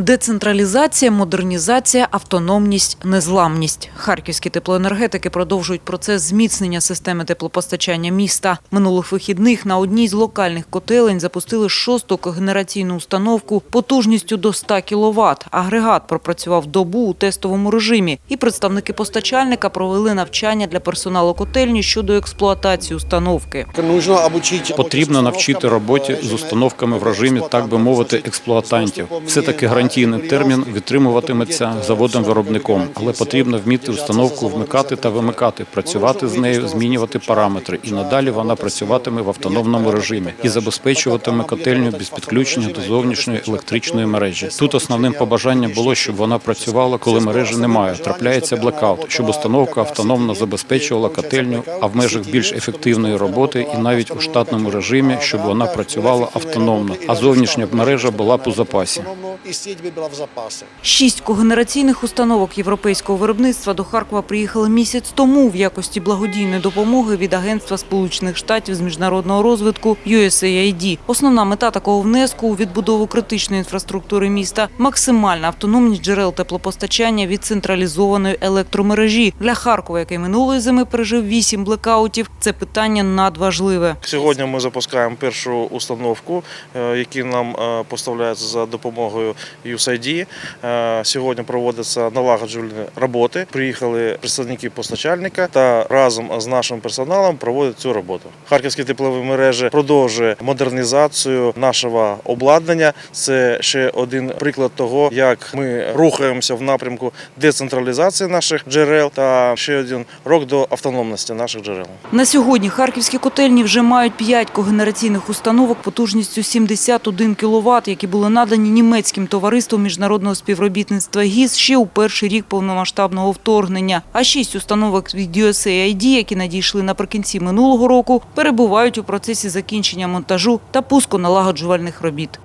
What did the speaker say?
Децентралізація, модернізація, автономність, незламність. Харківські теплоенергетики продовжують процес зміцнення системи теплопостачання міста. Минулих вихідних на одній з локальних котелень запустили шосту когенераційну установку потужністю до 100 кВт. Агрегат пропрацював добу у тестовому режимі. І представники постачальника провели навчання для персоналу котельні щодо експлуатації установки. Потрібно навчити роботі з установками в режимі, так би мовити, експлуатантів. Все таки гарантійний термін витримуватиметься заводом-виробником, але потрібно вміти установку вмикати та вимикати, працювати з нею, змінювати параметри. І надалі вона працюватиме в автономному режимі і забезпечуватиме котельню без підключення до зовнішньої електричної мережі. Тут основним побажанням було, щоб вона працювала, коли мережі немає. Трапляється блекаут, щоб установка автономно забезпечувала котельню, а в межах більш ефективної роботи і навіть у штатному режимі, щоб вона працювала автономно, а зовнішня мережа була по запасі. І сеть би була в запасі. Шість когенераційних установок європейського виробництва до Харкова приїхали місяць тому в якості благодійної допомоги від Агентства Сполучених Штатів з міжнародного розвитку USAID. Основна мета такого внеску у відбудову критичної інфраструктури міста – максимальна автономність джерел теплопостачання від централізованої електромережі. Для Харкова, який минулої зими пережив вісім блекаутів, це питання надважливе. Сьогодні ми запускаємо першу установку, е, які нам е, поставляються за допомогою USAID. Е, Сьогодні проводяться налагоджувальні роботи. Приїхали представники постачальника та разом з нашим персоналом проводять цю роботу. Харківські теплові мережі продовжує модернізацію нашого обладнання. Це ще один приклад того, як ми рухаємося в напрямку децентралізації наших джерел та ще один крок до автономності наших джерел. На сьогодні харківські котельні вже мають 5 когенераційних установок потужністю 71 кВт, які були надані німецьким товариством міжнародного співробітництва ГІС ще у перший рік повномасштабного вторгнення. А шість установок від USAID, які надійшли наприкінці минулого року, перебувають у процесі закінчення монтажу та пуску налагоджувальних робіт.